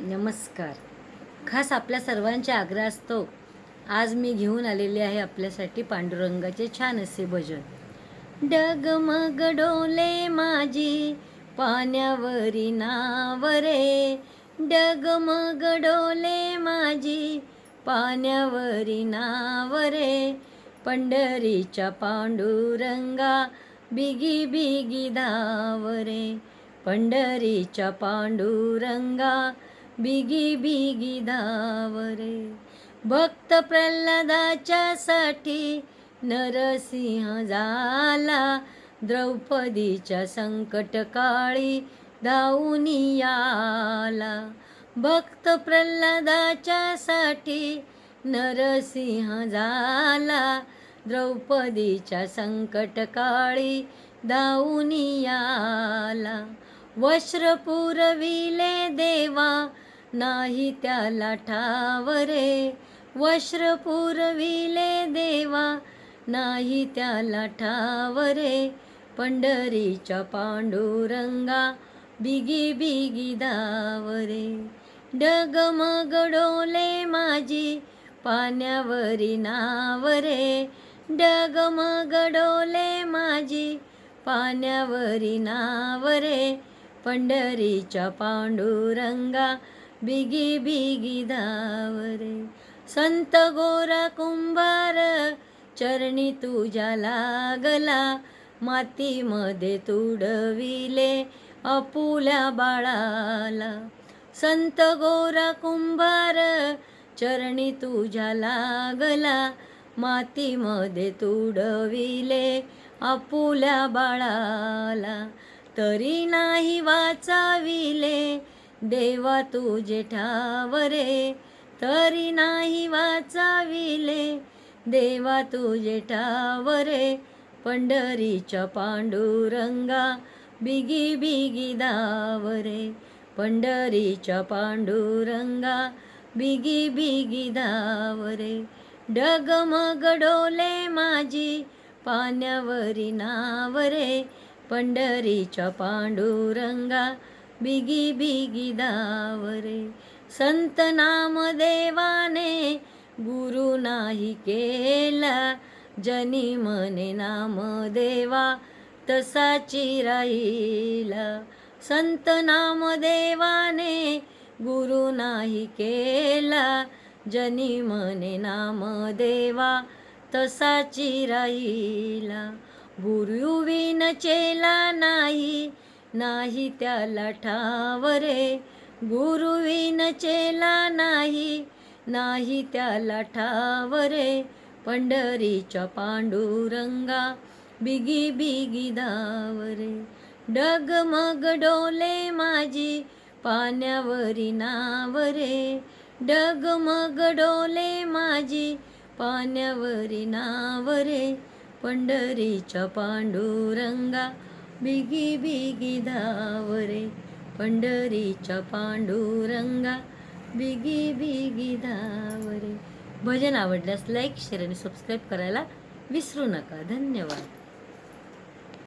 नमस्कार. खास आपल्या सर्वांच्या असतो आज मी घेऊन आलेले आहे आपल्यासाठी पांडुरंगाचे छान असे भजन. डगमग डोले माझी पाण्यावरी नावरे डगमग डोले माझी पाण्यावरी नावरे पंढरीच्या पांडुरंगा बिगी बिगी धावरे पंढरीच्या पांडुरंगा बिगी बिगी धावरे. भक्त प्रल्हादाच्या साठी नरसिंह झाला. द्रौपदीच्या संकट काळी धावून आला भक्त प्रल्हादाच्या साठी नरसिंह झाला. द्रौपदीच्या संकट काळी धावून आला वस्त्र पुरविले देवा नाही त्याला ठावरे. वस्त्र पुरविले देवा नाही त्याला ठावरे. पंढरीच्या पांडुरंगा बिगी बिगी धावरे डगमगडोले माझी पाण्यावरी नावरे. डगमगडोले माझी पाण्यावरी नावरे. पंढरीच्या पांडुरंगा बिगी बिगी धावरे संत गोरा कुंभार चरणी तुझ्या लागला मातीमध्ये तुडविले अपुल्या बाळाला संत गोरा कुंभार चरणी तुझ्या लागला मातीमध्ये तुडविले आपुल्या बाळाला तरी नाही वाचाविले देवा तुझे ठावरे तरी नाही वाचाविले. देवा तुझे ठावरे पंढरीच्या पांडुरंगा बिगी बिगी धावरे पंढरीच्या पांडुरंगा बिगी बिगी धावरे डगमग डोले माझी पाण्यावरी नावरे. पंढरीच्या पांडुरंगा बिगी बिगी दावरे. संत नामदेवाने गुरु नाही केला. जनी मने नाम देवा तसाची राहिला. संत नाम देवाने गुरु नाही केला. जनी मने नामदेवा तसाची राहिला. गुरु विन चेला नाही नाही त्याला ठावरे. गुरुविन चेला नाही नाही त्याला ठावरे. पंढरीच्या पांडुरंगा बिगी बिगी धावरे. डगमग डोले माझी पाण्यावरी नावरे. डगमग डोले माझी पाण्यावरी नावरे. पंढरीच्या पांडुरंगा बिगी बिगी धावरे पंढरीच्या पांडुरंगा. बिगी बिगी धावरे. भजन आवडल्यास लाईक शेअर आणि सबस्क्राईब करायला विसरू नका. धन्यवाद.